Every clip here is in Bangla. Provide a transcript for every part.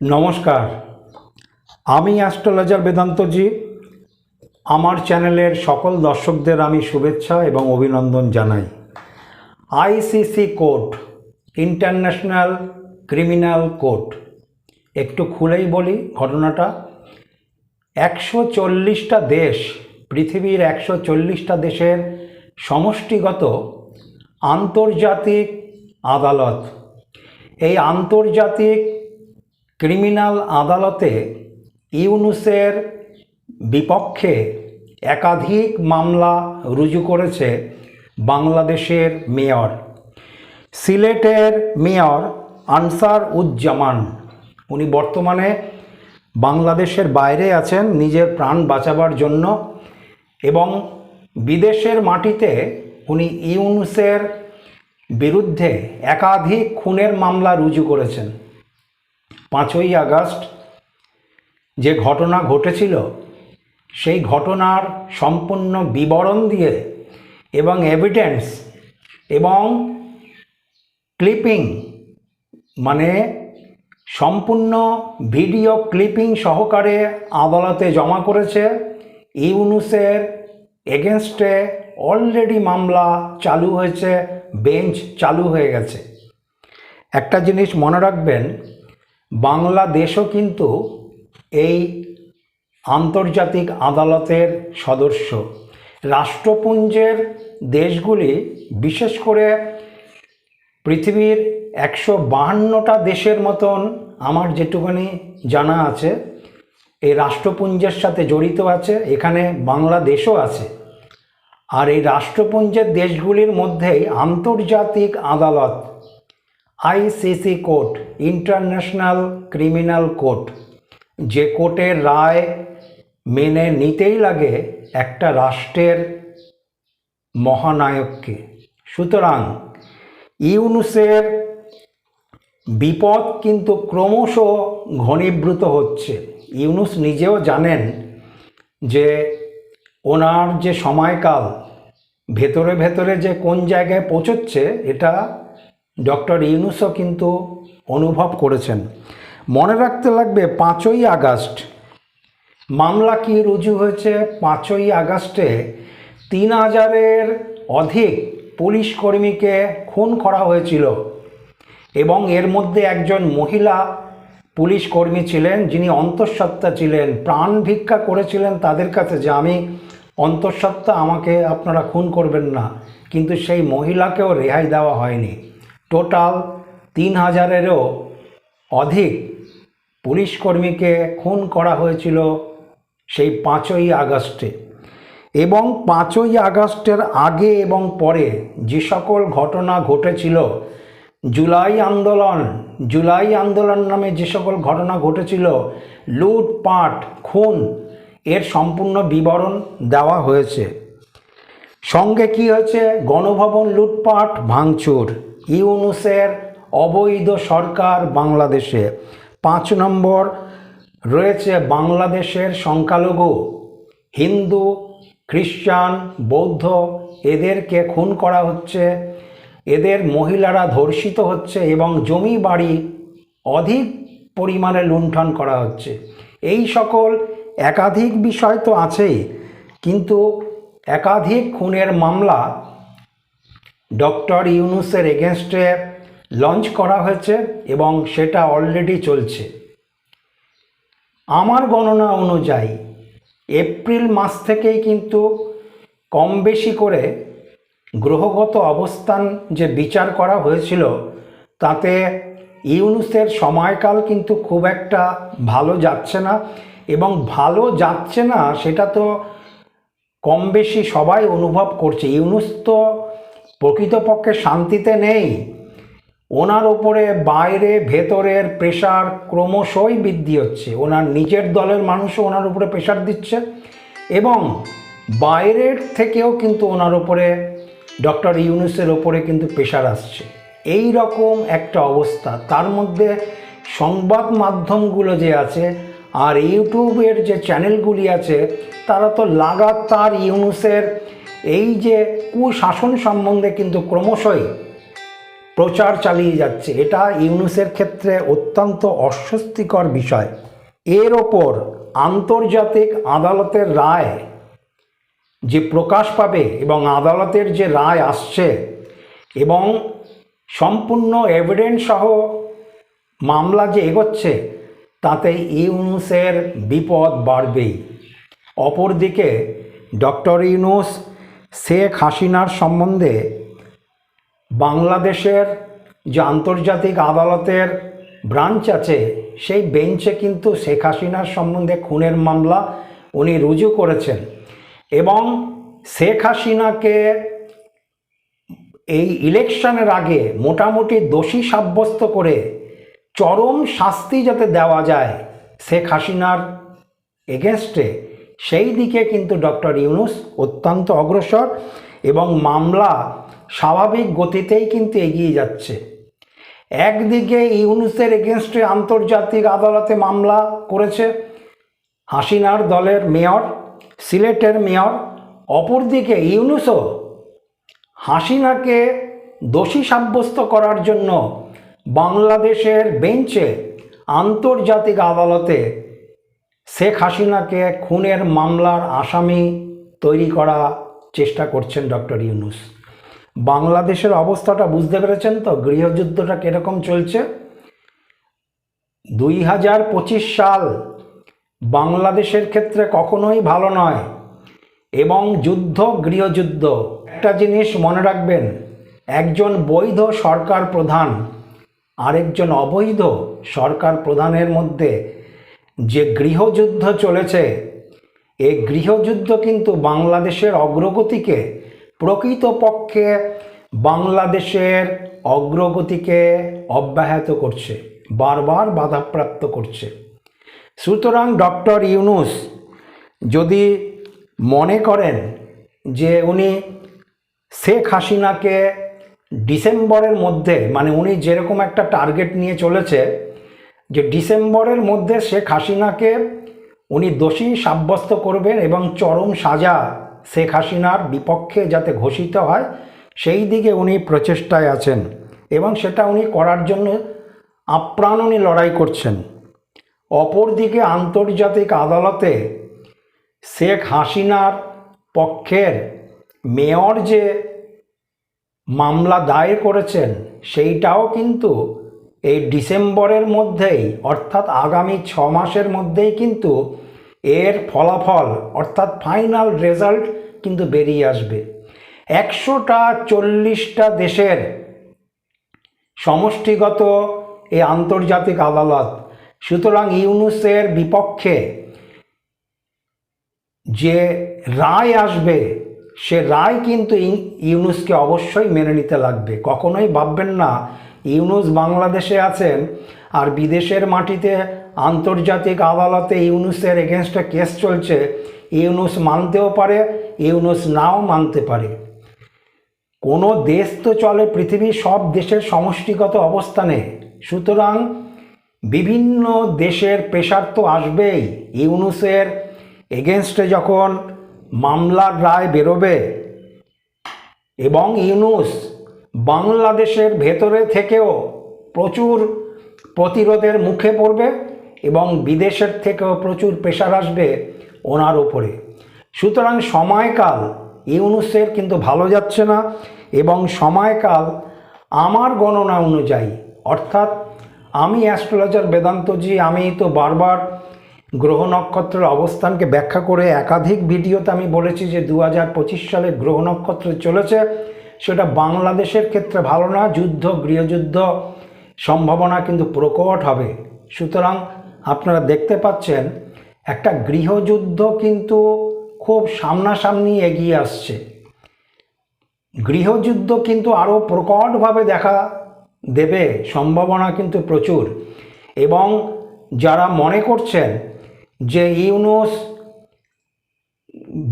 নমস্কার। আমি অ্যাস্ট্রোলজার বেদান্তজি। আমার চ্যানেলের সকল দর্শকদের আমি শুভেচ্ছা এবং অভিনন্দন জানাই। ICC court, International Criminal Court. একটু খুলেই বলি ঘটনাটা। একশো চল্লিশটা দেশ, পৃথিবীর একশো চল্লিশটা দেশের সমষ্টিগত আন্তর্জাতিক আদালত। এই আন্তর্জাতিক ক্রিমিনাল আদালতে ইউনুসের বিপক্ষে একাধিক মামলা রুজু করেছে বাংলাদেশের মেয়র। সিলেটের মেয়র আনসার উজ্জামান। উনি বর্তমানে বাংলাদেশের বাইরে আছেন নিজের প্রাণ বাঁচাবার জন্য এবং বিদেশের মাটিতে উনি ইউনুসের বিরুদ্ধে একাধিক খুনের মামলা রুজু করেছেন। পাঁচই আগস্ট যে ঘটনা ঘটেছিল, সেই ঘটনার সম্পূর্ণ বিবরণ দিয়ে এবং এভিডেন্স এবং ক্লিপিং মানে সম্পূর্ণ ভিডিও ক্লিপিং সহকারে আদালতে জমা করেছে। ইউনুসের এগেনস্টে অলরেডি মামলা চালু হয়েছে বেঞ্চ চালু হয়ে গেছে। একটা জিনিস মনে রাখবেন বাংলাদেশও কিন্তু এই আন্তর্জাতিক আদালতের সদস্য। রাষ্ট্রপুঞ্জের দেশগুলি, বিশেষ করে পৃথিবীর একশো বাহান্নটা দেশের মতন আমার যেটুকুনি জানা আছে, এই রাষ্ট্রপুঞ্জের সাথে জড়িত আছে, এখানে বাংলাদেশও আছে। আর এই রাষ্ট্রপুঞ্জের দেশগুলির মধ্যেই আন্তর্জাতিক আদালত ICC court, International Criminal Court. যে কোর্টের রায় মেনে নিতেই লাগে একটা রাষ্ট্রের মহানায়ককে। সুতরাং ইউনুসের বিপদ কিন্তু ক্রমশ ঘনীভূত হচ্ছে। ইউনুস নিজেও জানেন যে ওনার যে সময়কাল, ভেতরে ভেতরে যে কোন জায়গায় পৌঁছচ্ছে, এটা ডক্টর ইউনুসও কিন্তু অনুভব করেছেন। মনে রাখতে লাগবে পাঁচই আগস্ট, মামলা কি রুজু হয়েছে পাঁচই আগস্টে? তিন হাজারের অধিক পুলিশ কর্মীকে খুন করা হয়েছিল এবং এর মধ্যে একজন মহিলা পুলিশ কর্মী ছিলেন যিনি অন্তঃসত্ত্বা ছিলেন। প্রাণ ভিক্ষা করেছিলেন তাদের কাছে যে আমি অন্তঃসত্ত্বা, আমাকে আপনারা খুন করবেন না। কিন্তু সেই মহিলাকেও রেহাই দেওয়া হয়নি। টোটাল তিন হাজারেরও অধিক পুলিশ কর্মীকে খুন করা হয়েছিল সেই পাঁচই আগস্টে। এবং পাঁচই আগস্টের আগে এবং পরে যে সকল ঘটনা ঘটেছিল, জুলাই আন্দোলন জুলাই আন্দোলন নামে যে সকল ঘটনা ঘটেছিল লুটপাট খুন, এর সম্পূর্ণ বিবরণ দেওয়া হয়েছে। সঙ্গে কি হয়েছে? গণভবন, লুটপাট, ভাঙচুর। ইউনুসের অবৈধ সরকার বাংলাদেশে। পাঁচ নম্বর, রয়েছে বাংলাদেশের সংখ্যালঘু, হিন্দু, খ্রিস্টান, বৌদ্ধ, এদেরকে খুন করা হচ্ছে। এদের মহিলারা ধর্ষিত হচ্ছে এবং জমি বাড়ি অধিক পরিমাণে লুণ্ঠন করা হচ্ছে। এই সকল একাধিক বিষয় তো আছেই, কিন্তু একাধিক খুনের মামলা ডক্টর ইউনুসের এগেনস্টে লঞ্চ করা হয়েছে এবং সেটা অলরেডি চলছে। আমার গণনা অনুযায়ী এপ্রিল মাস থেকেই কিন্তু কম বেশি করে গ্রহগত অবস্থান যে বিচার করা হয়েছিল, তাতে ইউনুসের সময়কাল কিন্তু খুব একটা ভালো যাচ্ছে না এবং ভালো যাচ্ছে না সেটা তো কম বেশি সবাই অনুভব করছে। ইউনুস তো প্রকৃতপক্ষে শান্তিতে নেই। ওনার ওপরে বাইরে ভেতরের প্রেশার ক্রমশই বৃদ্ধি হচ্ছে। ওনার নিজের দলের মানুষও ওনার উপরে প্রেশার দিচ্ছে এবং বাইরের থেকেও কিন্তু ওনার ওপরে ডক্টর ইউনুসের ওপরে কিন্তু প্রেশার আসছে। এই রকম একটা অবস্থা। তার মধ্যে সংবাদ মাধ্যমগুলো যে আছে আর ইউটিউবের যে চ্যানেলগুলি আছে, তারা তো লাগাতার ইউনুসের এই যে কুশাসন সম্বন্ধে কিন্তু ক্রমশই প্রচার চালিয়ে যাচ্ছে, এটা ইউনুসের ক্ষেত্রে অত্যন্ত অস্বস্তিকর বিষয়। এর ওপর আন্তর্জাতিক আদালতের রায় যে প্রকাশ পাবে এবং আদালতের যে রায় আসছে এবং সম্পূর্ণ এভিডেন্স সহ মামলা যে এগোচ্ছে, তাতে ইউনুসের বিপদ বাড়বেই। অপরদিকে ডক্টর ইউনুস শেখ হাসিনার সম্বন্ধে বাংলাদেশের যে আন্তর্জাতিক আদালতের ব্রাঞ্চ আছে, সেই বেঞ্চে কিন্তু শেখ হাসিনার সম্বন্ধে খুনের মামলা উনি রুজু করেছেন। এবং শেখ হাসিনাকে এই ইলেকশনের আগে মোটামুটি দোষী সাব্যস্ত করে চরম শাস্তি যাতে দেওয়া যায় শেখ হাসিনার এগেনস্টে সেই দিকে কিন্তু ডক্টর ইউনুস অত্যন্ত অগ্রসর এবং মামলা স্বাভাবিক গতিতেই কিন্তু এগিয়ে যাচ্ছে। একদিকে ইউনুসের এগেনস্টে আন্তর্জাতিক আদালতে মামলা করেছে হাসিনার দলের মেয়র, সিলেটের মেয়র, অপরদিকে ইউনুসও হাসিনাকে দোষী সাব্যস্ত করার জন্য বাংলাদেশের বেঞ্চে আন্তর্জাতিক আদালতে শেখ হাসিনাকে খুনের মামলার আসামি তৈরি করা চেষ্টা করছেন ডক্টর ইউনুস। বাংলাদেশের অবস্থাটা বুঝতে পেরেছেন তো? গৃহযুদ্ধটা কীরকম চলছে? দুই হাজার পঁচিশ সাল বাংলাদেশের ক্ষেত্রে কখনোই ভালো নয় এবং যুদ্ধ গৃহযুদ্ধ। একটা জিনিস মনে রাখবেন, একজন বৈধ সরকার প্রধান, আরেকজন অবৈধ সরকার প্রধানের মধ্যে যে গৃহযুদ্ধ চলেছে, এই গৃহযুদ্ধ কিন্তু বাংলাদেশের অগ্রগতিকে, প্রকৃতপক্ষে বাংলাদেশের অগ্রগতিকে অব্যাহত করছে, বারবার বাধাপ্রাপ্ত করছে। সুতরাং ডক্টর ইউনুস যদি মনে করেন যে উনি শেখ হাসিনাকে ডিসেম্বরের মধ্যে মানে উনি যেরকম একটা টার্গেট নিয়ে চলেছে যে ডিসেম্বরের মধ্যে শেখ হাসিনাকে উনি দোষী সাব্যস্ত করবেন এবং চরম সাজা শেখ হাসিনার বিপক্ষে যাতে ঘোষিত হয়, সেই দিকে উনি প্রচেষ্টায় আছেন এবং সেটা উনি করার জন্য আপ্রাণ উনি লড়াই করছেন। অপরদিকে আন্তর্জাতিক আদালতে শেখ হাসিনার পক্ষের মেয়র যে মামলা দায়ের করেছেন, সেইটাও কিন্তু এই ডিসেম্বরের মধ্যেই, অর্থাৎ আগামী ছ মাসের মধ্যেই কিন্তু এর ফলাফল, অর্থাৎ ফাইনাল রেজাল্ট কিন্তু বেরিয়ে আসবে। একশোটা চল্লিশটা দেশের সমষ্টিগত এই আন্তর্জাতিক আদালত, সুতরাং ইউনুসের বিপক্ষে যে রায় আসবে, সে রায় কিন্তু ইউ- ইউনুসকে অবশ্যই মেনে নিতে লাগবে। কখনোই ভাববেন না ইউনুস বাংলাদেশে আছেন আর বিদেশের মাটিতে আন্তর্জাতিক আদালতে ইউনুসের এগেনস্টে কেস চলছে, ইউনুস মানতেও পারে, ইউনুস নাও মানতে পারে। কোনো দেশ তো চলে পৃথিবীর সব দেশের সমষ্টিগত অবস্থানে। সুতরাং বিভিন্ন দেশের প্রেশার তো আসবেই। ইউনুসের এগেনস্টে যখন মামলার রায় বেরোবে এবং ইউনুস বাংলাদেশের ভেতরে থেকেও প্রচুর প্রতিরোধের মুখে পড়বে এবং বিদেশের থেকেও প্রচুর প্রেশার আসবে ওনার ওপরে সুতরাং সময়কাল ইউনুসের কিন্তু ভালো যাচ্ছে না এবং সময়কাল আমার গণনা অনুযায়ী, অর্থাৎ আমি অ্যাস্ট্রোলজার বেদান্তজি আমি তো বারবার গ্রহ নক্ষত্রের অবস্থানকে ব্যাখ্যা করে একাধিক ভিডিওতে আমি বলেছি যে দু হাজার পঁচিশ সালে গ্রহ নক্ষত্র চলেছে। সেটা বাংলাদেশের ক্ষেত্রে ভালো না, যুদ্ধ, গৃহযুদ্ধ, সম্ভাবনা কিন্তু প্রকট হবে। সুতরাং আপনারা দেখতে পাচ্ছেন, একটা গৃহযুদ্ধ কিন্তু খুব সামনাসামনি এগিয়ে আসছে। গৃহযুদ্ধ কিন্তু আরও প্রকটভাবে দেখা দেবে, সম্ভাবনা কিন্তু প্রচুর। এবং যারা মনে করছেন যে ইউনুস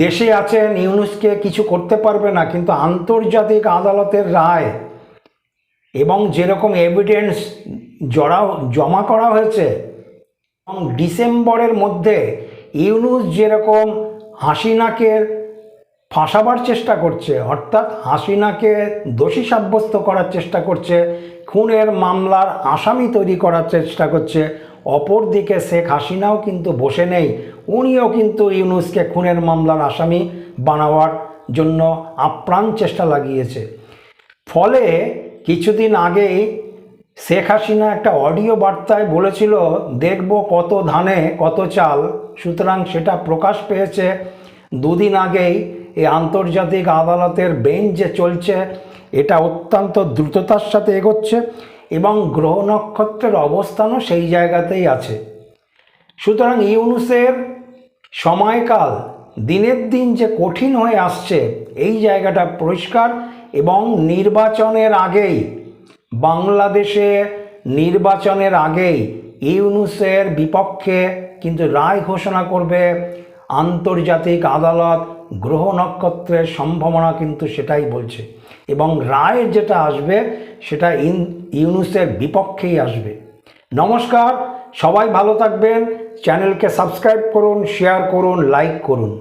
দেশে আছেন, ইউনুসকে কিছু করতে পারবে না, কিন্তু আন্তর্জাতিক আদালতের রায় এবং যেরকম এভিডেন্স জড়া, জমা করা হয়েছে, এবং ডিসেম্বরের মধ্যে ইউনুস যেরকম হাসিনাকে ফাঁসাবার চেষ্টা করছে, অর্থাৎ হাসিনাকে দোষী সাব্যস্ত করার চেষ্টা করছে, খুনের মামলার আসামি তৈরি করার চেষ্টা করছে, অপরদিকে শেখ হাসিনাও কিন্তু বসে নেই। উনিও কিন্তু ইউনুসকে খুনের মামলার আসামি বানাবার জন্য আপ্রাণ চেষ্টা লাগিয়েছে। ফলে কিছুদিন আগেই শেখ হাসিনা একটা অডিও বার্তায় বলেছিল, দেখব কত ধানে কত চাল। সুতরাং সেটা প্রকাশ পেয়েছে। দুদিন আগেই এই আন্তর্জাতিক আদালতের বেঞ্চ যে চলছে, এটা অত্যন্ত দ্রুততার সাথে এগোচ্ছে এবং গ্রহ নক্ষত্রের অবস্থানও সেই জায়গাতেই আছে। সুতরাং ইউনুসের সময়কাল দিনের দিন যে কঠিন হয়ে আসছে, এই জায়গাটা পরিষ্কার এবং নির্বাচনের আগেই, বাংলাদেশে নির্বাচনের আগেই ইউনুসের বিপক্ষে কিন্তু রায় ঘোষণা করবে। আন্তর্জাতিক আদালত গ্রহ নক্ষত্রের সম্ভাবনা কিন্তু সেটাই বলছে এবং রায় যেটা আসবে, সেটা ইন ইউনুসের বিপক্ষেই আসবে। নমস্কার, সবাই ভালো থাকবেন। চ্যানেলকে সাবস্ক্রাইব করুন শেয়ার করুন লাইক করুন